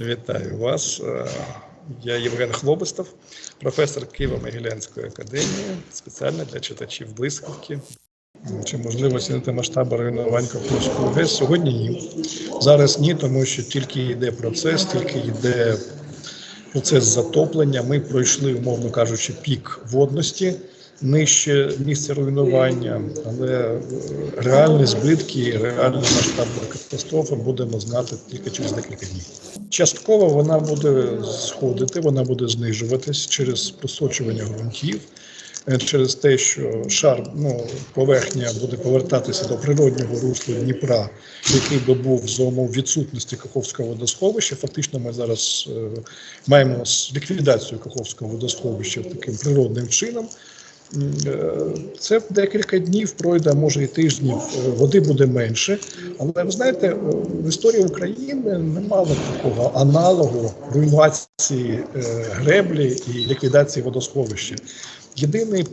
Вітаю вас. Е, Я Євген Хлобистов, професор Києво-Могилянської академії, спеціально для читачів блискавки. Чи можливо оцінити масштаби руйнувань Каховського ГЕС? Сьогодні ні. Зараз ні, тому що тільки йде процес, тільки йде процес затоплення. Ми пройшли, умовно кажучи, пік водності нижче місця руйнування, але е, реальні збитки, реальний масштаб катастрофи будемо знати тільки через декілька днів. Частково вона буде сходити, вона буде знижуватись через просочування ґрунтів. е, Через те, що шар ну, поверхня буде повертатися до природнього русла Дніпра, який би був за умов відсутності Каховського водосховища. Фактично, ми зараз е, маємо ліквідацію Каховського водосховища таким природним чином. Е, Це декілька днів пройде, може і тижнів. е, Води буде менше. Але ви знаєте, е, в історії України немало такого аналогу руйнації греблі і ліквідації водосховища. Єдиний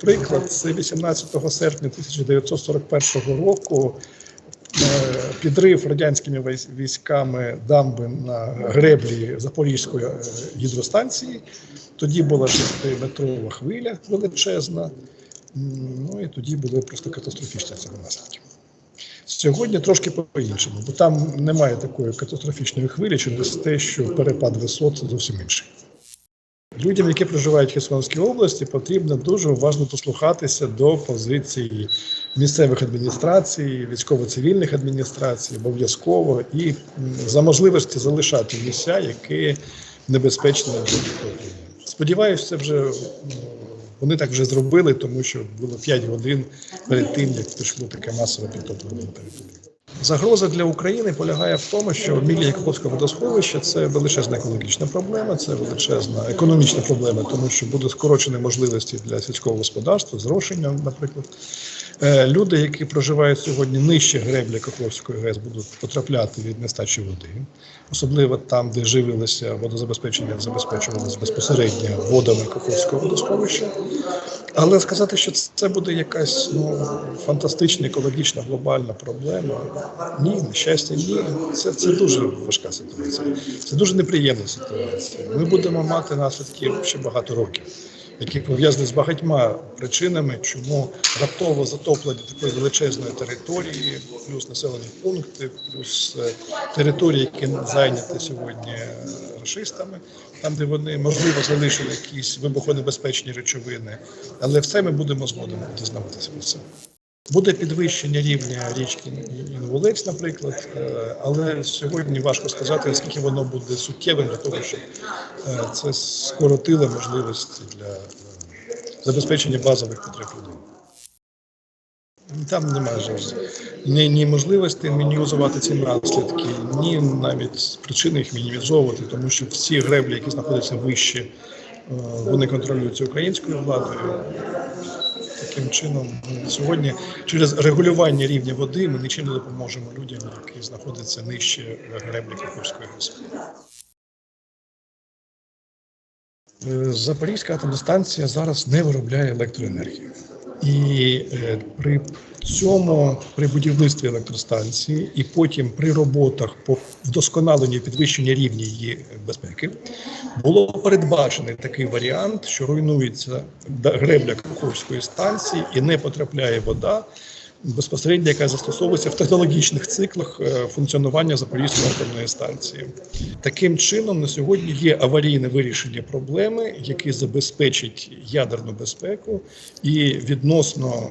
приклад це 18 серпня 1941 року. Е, Підрив радянськими військами дамби на греблі Запорізької е, гідростанції. Тоді була 6-метрова хвиля величезна. Ну і тоді були просто катастрофічні цього наслідки. Сьогодні трошки по-іншому, бо там немає такої катастрофічної хвилі через те, що перепад висот зовсім інший. Людям, які проживають в Херсонській області, потрібно дуже уважно дослухатися до позиції місцевих адміністрацій, військово-цивільних адміністрацій, обов'язково і за можливості залишати місця, які небезпечні для. Сподіваюся, це вже вони так вже зробили, тому що було 5 годин перед тим, як пішло таке масове підтоплення території. Загроза для України полягає в тому, що мілія Каховського водосховища це величезна екологічна проблема, це величезна економічна проблема, тому що буде скорочені можливості для сільського господарства, зрошення, наприклад. Е, Люди, які проживають сьогодні нижче греблі Каховської ГЕС, будуть потрапляти від нестачі води, особливо там, де живилося водозабезпечення, забезпечувалося безпосередньо водами Каховського водосховища. Але сказати, що це буде якась ну, фантастична, екологічна, глобальна проблема. Ні, на щастя, ні. Це, це дуже важка ситуація. Це дуже неприємна ситуація. Ми будемо мати наслідки ще багато років, які пов'язані з багатьма причинами, чому раптово затоплення такої величезної території, плюс населені пункти, плюс е, території, які зайняті сьогодні расистами, рашистами, там, де вони можливо залишили якісь вибухонебезпечні речовини, але все ми будемо згодом дізнаватися про це. Буде підвищення рівня річки Інгулець, наприклад, е, але сьогодні важко сказати, наскільки воно буде суттєвим для того, щоб е, це скоротило можливості для е, забезпечення базових потреб людей. Там немає зараз ні, можливості мінімізувати ці наслідки, ні навіть причини їх мінімізовувати, тому що всі греблі, які знаходяться вище, вони контролюються українською владою. Таким чином, ну, сьогодні через регулювання рівня води ми нічим не допоможемо людям, які знаходяться нижче греблі Каховської ГЕС. Е, Запорізька атомна станція зараз не виробляє електроенергію. І е, при цьому, при будівництві електростанції, і потім при роботах по вдосконаленню і рівня її безпеки, було передбачений такий варіант, що руйнується гребля Каховської станції і не потрапляє вода. Безпосередньо, яка застосовується в технологічних циклах е, функціонування Запорізької атомної станції, таким чином на сьогодні є аварійне вирішення проблеми, яке забезпечить ядерну безпеку і відносно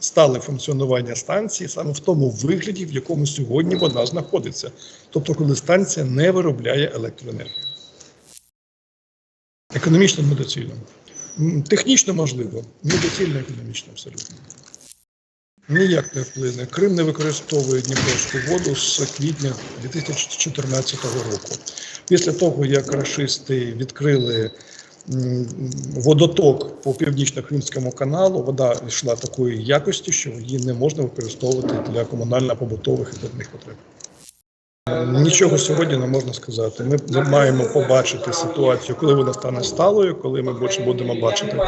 стале функціонування станції саме в тому вигляді, в якому сьогодні вона знаходиться, тобто коли станція не виробляє електроенергію. Економічно недоцільно. Технічно можливо, недоцільно економічно абсолютно. Ніяк не вплине. Крим не використовує Дніпровську воду з квітня 2014 року. Після того, як рашисти відкрили водоток по північно-кримському каналу, вода йшла такої якості, що її не можна використовувати для комунально-побутових і водних потреб. Нічого сьогодні не можна сказати. Ми, ми маємо побачити ситуацію, коли вона стане сталою, коли ми будемо бачити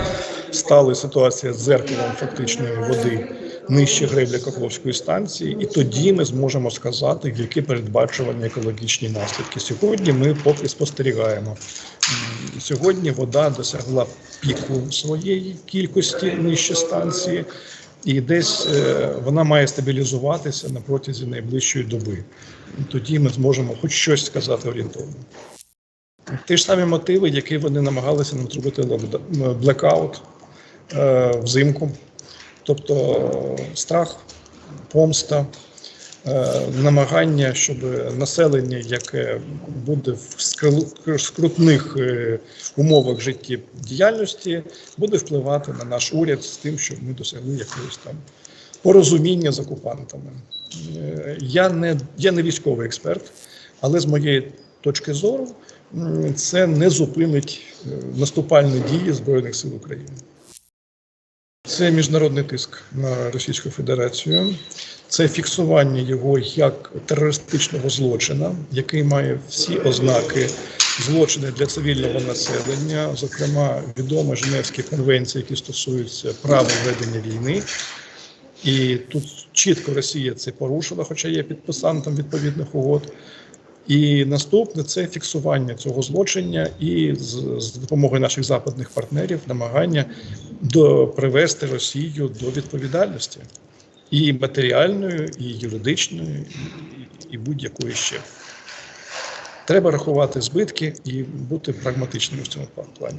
сталу ситуацію з зеркалом фактичної води нижче греблі Каховської станції, і тоді ми зможемо сказати, які передбачувані екологічні наслідки. Сьогодні ми поки спостерігаємо. Сьогодні вода досягла піку своєї кількості нижче станції, і десь е, вона має стабілізуватися на протязі найближчої доби. Тоді ми зможемо хоч щось сказати орієнтовно. Ті ж самі мотиви, які вони намагалися нам зробити блекаут е, взимку, тобто страх, помста, е, намагання, щоб населення, яке буде в скрутних е, умовах життєдіяльності, буде впливати на наш уряд з тим, щоб ми досягли якогось там порозуміння з окупантами. Е, Я не, я не військовий експерт, але з моєї точки зору це не зупинить наступальні дії Збройних сил України. Це міжнародний тиск на Російську Федерацію, це фіксування його як терористичного злочина, який має всі ознаки злочини для цивільного населення, зокрема відомі Женевські конвенції, які стосуються права ведення війни. І тут чітко Росія це порушила, хоча є підписантом відповідних угод. І наступне це фіксування цього злочиння і з, з допомогою наших западних партнерів намагання до привести Росію до відповідальності і матеріальної, і юридичної, і, і будь-якої ще. Треба рахувати збитки і бути прагматичними в цьому плані.